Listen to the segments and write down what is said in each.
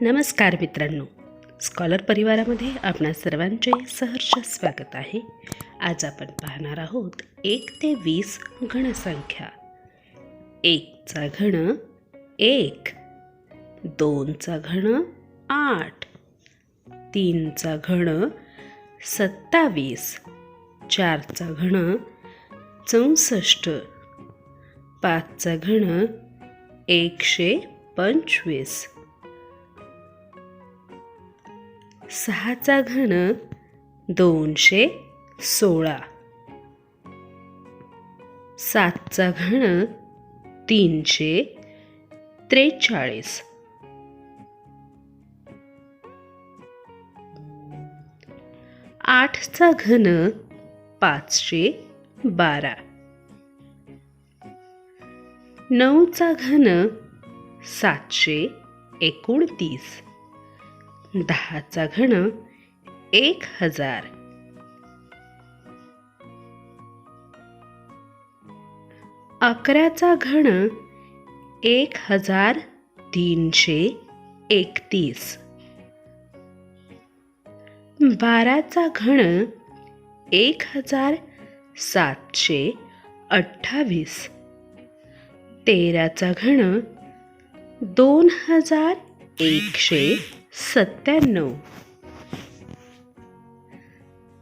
नमस्कार मित्रांनो. स्कॉलर परिवारामध्ये आपणा सर्वांचे सहर्ष स्वागत आहे. आज आपण पाहणार आहोत एक ते वीस घणसंख्या एकचा घन एक दोनचा घन आठ तीनचा घन सत्तावीस चारचा घन चौसष्ट पाचचा घन एकशे पंचवीस. सहाचा घन दोनशे सोळा. सातचा घन तीनशे त्रेचाळीस. आठचा घन पाचशे बारा. नऊचा घन सातशे एकोणतीस. दहाचा घन एक हजार. अकराचा घन एक हजार तीनशे एकतीस. बाराचा घन एक हजार सातशे अठ्ठावीस. तेराचा घन दोन हजार एकशे सत्त्याण्णव.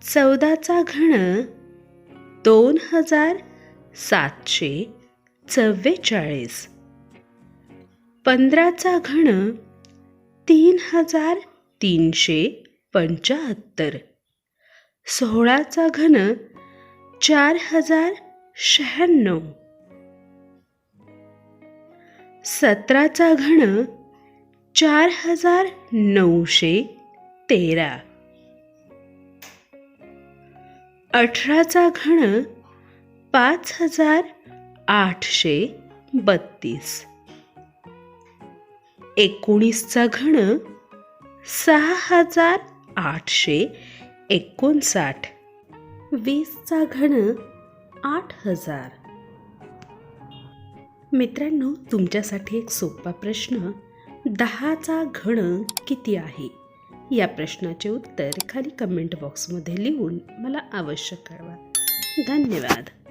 चौदाचा घन दोन हजार सातशे चव्वेचाळीस. पंधराचा घन तीन हजार तीनशे पंच्याहत्तर. सोळाचा घन चार हजार शहाण्णव. सतराचा घन चार हजार नऊशे तेरा. अठराचा घन पाच हजार आठशे बत्तीस. एकोणीसचा घन सहा हजार आठशे एकोणसाठ. वीसचा घन आठ हजार. मित्रांनो तुमच्यासाठी एक सोपा प्रश्न दहाचा घन किती आहे? या प्रश्नाचे उत्तर खाली कमेंट बॉक्समध्ये लिहून मला अवश्य कळवा. धन्यवाद.